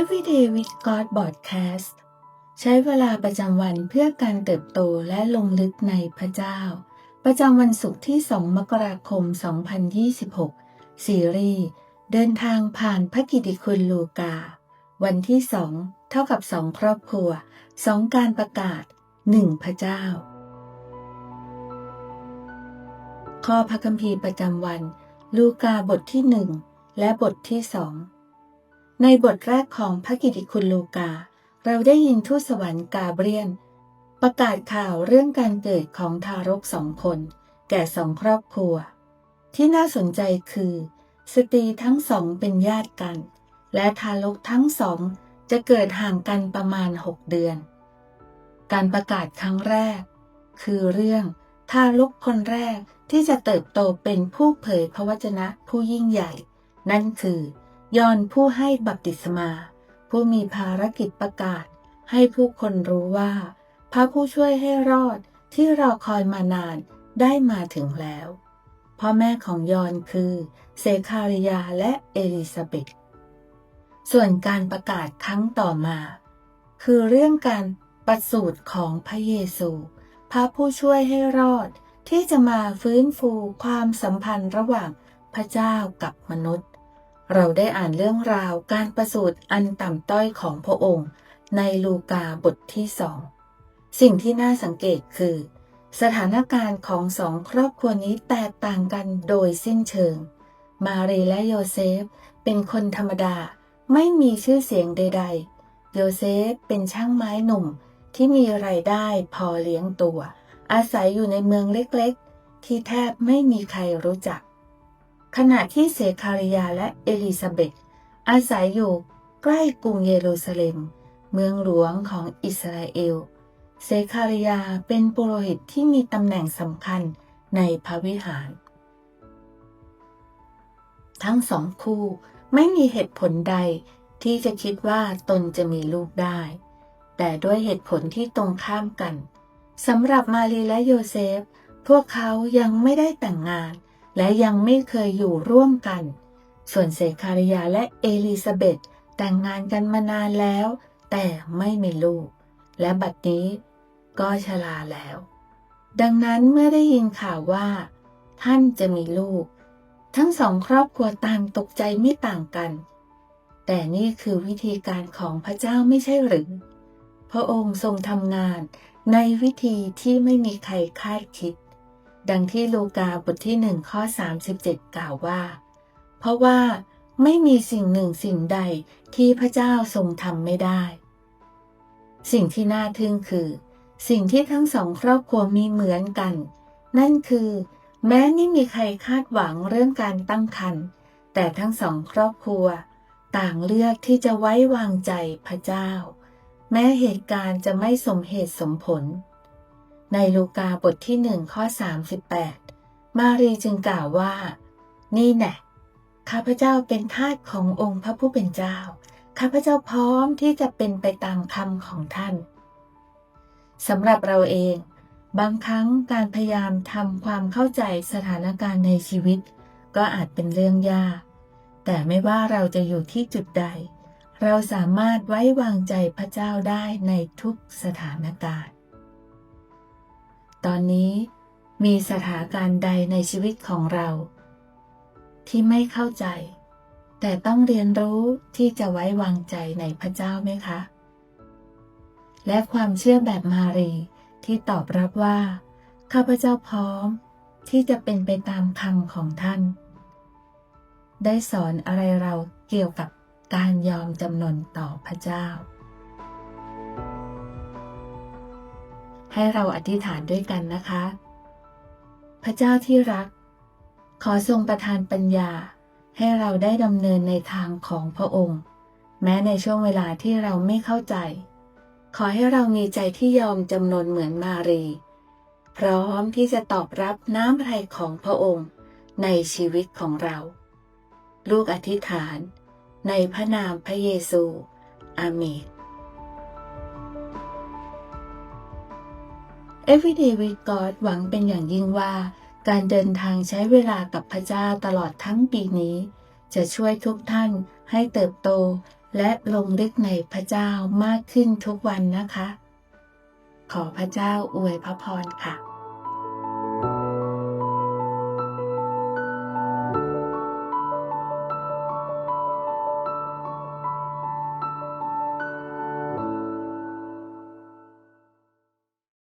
Everyday with God Podcast ใช้เวลาประจำวันเพื่อการเติบโตและลงลึกในพระเจ้า ประจำวันศุกร์ที่ 2 มกราคม 2026 ซีรีส์เดินทางผ่านพระกิตติคุณลูกา วันที่2เท่ากับ2ครอบครัว2การประกาศ1พระเจ้า ข้อพระคัมภีร์ประจำวัน ลูกาบทที่1และบทที่2 ในบทแรกของพระกิติคุณลูกา เราได้ยินทูตสวรรค์กาเบรียน ประกาศข่าวเรื่องการเกิดของทารกสองคน แก่สองครอบครัว ที่น่าสนใจคือ สตรีทั้งสองเป็นญาติกัน และทารกทั้งสองจะเกิดห่างกันประมาณ 6 เดือน การประกาศครั้งแรก คือเรื่องทารกคนแรกที่จะเติบโตเป็นผู้เผยพระวจนะผู้ยิ่งใหญ่ นั่นคือ ยอนผู้ให้บัพติศมา ผู้มีภารกิจประกาศ ให้ผู้คนรู้ว่า พระผู้ช่วยให้รอดที่รอคอยมานานได้มาถึงแล้ว พ่อแม่ของยอนคือเซคาริยาและเอลิซาเบธส่วนการประกาศครั้งต่อมา คือเรื่องการประสูติของพระเยซู พระผู้ช่วยให้รอดที่จะมาฟื้นฟูความสัมพันธ์ระหว่างพระเจ้ากับมนุษย์ เราได้อ่านเรื่องราวการประสูติอันต่ำต้อยของพระองค์ ในลูกาบทที่สอง สิ่งที่น่าสังเกตคือ สถานการณ์ของสองครอบครัวนี้แตกต่างกันโดยสิ้นเชิง มารีและโยเซฟเป็นคนธรรมดาไม่มีชื่อเสียงใด ๆ โยเซฟเป็นช่างไม้หนุ่มที่มีไรายได้พอเลี้ยงตัว อาศัยอยู่ในเมืองเล็กๆ ที่แทบไม่มีใครรู้จัก ขณะที่เซคาริยาและเอลิซาเบธอาศัยอยู่ใกล้กรุงเยรูซาเล็ม เมืองหลวงของอิสราเอล เซคาริยาเป็นปุโรหิตที่มีตำแหน่งสำคัญในพระวิหาร ทั้งสองคู่ไม่มีเหตุผลใดที่จะคิดว่าตนจะมีลูกได้ แต่ด้วยเหตุผลที่ตรงข้ามกันสำหรับมารีและโยเซฟ พวกเขายังไม่ได้แต่งงาน และยังไม่เคยอยู่ร่วมกัน ส่วนเซคาริยาและเอลิซาเบธแต่งงานกันมานานแล้ว แต่ไม่มีลูก และบัดนี้ก็ชราแล้ว ดังนั้นเมื่อได้ยินข่าวว่า ท่านจะมีลูก ทั้งสองครอบครัวต่างตกใจไม่ต่างกัน แต่นี่คือวิธีการของพระเจ้าไม่ใช่หรือ พระองค์ทรงทำงานในวิธีที่ไม่มีใครคาดคิด ดังที่ลูกาบทที่หนึ่งข้อ 37 กล่าวว่า เพราะว่าไม่มีสิ่งหนึ่งสิ่งใดที่พระเจ้าทรงทำไม่ได้ สิ่งที่น่าทึ่งคือ สิ่งที่ทั้งสองครอบครัวมีเหมือนกัน นั่นคือ แม้ไม่มีใครคาดหวังเรื่องการตั้งครรภ์แต่ทั้งสองครอบครัว ต่างเลือกที่จะไว้วางใจพระเจ้า แม้เหตุการณ์จะไม่สมเหตุสมผล ในลูกาบทที่หนึ่งข้อ 38 มารีจึงกล่าวว่า นี่แน่ข้าพเจ้าเป็นทาสขององค์พระผู้เป็นเจ้า ข้าพเจ้าพร้อมที่จะเป็นไปตามคำของท่านสำหรับเราเอง บางครั้งการพยายามทำความเข้าใจสถานการณ์ในชีวิต ก็อาจเป็นเรื่องยาก แต่ไม่ว่าเราจะอยู่ที่จุดใด เราสามารถไว้วางใจพระเจ้าได้ในทุกสถานการณ์ ตอนนี้มีสถานการณ์ใดในชีวิตของเรา ที่ไม่เข้าใจ แต่ต้องเรียนรู้ที่จะไว้วางใจในพระเจ้าไหมคะ และความเชื่อแบบมารีที่ตอบรับว่า ข้าพเจ้าพร้อมที่จะเป็นไปตามคำของท่าน ได้สอนอะไรเราเกี่ยวกับการยอมจำนนต่อพระเจ้า ให้เราอธิษฐานด้วยกันนะคะ พระเจ้าที่รัก ขอทรงประทานปัญญา ให้เราได้ดำเนินในทางของพระองค์ แม้ในช่วงเวลาที่เราไม่เข้าใจ ขอให้เรามีใจที่ยอมจำนนเหมือนมารี พร้อมที่จะตอบรับน้ำพระทัยของพระองค์ในชีวิตของเรา ลูกอธิษฐาน ในพระนามพระเยซู อาเมน Everyday with God หวังเป็นอย่างยิ่งว่า การเดินทางใช้เวลากับพระเจ้าตลอดทั้งปีนี้ จะช่วยทุกท่านให้เติบโต และลงลึกในพระเจ้ามากขึ้นทุกวันนะคะ ขอพระเจ้าอวยพระพรค่ะ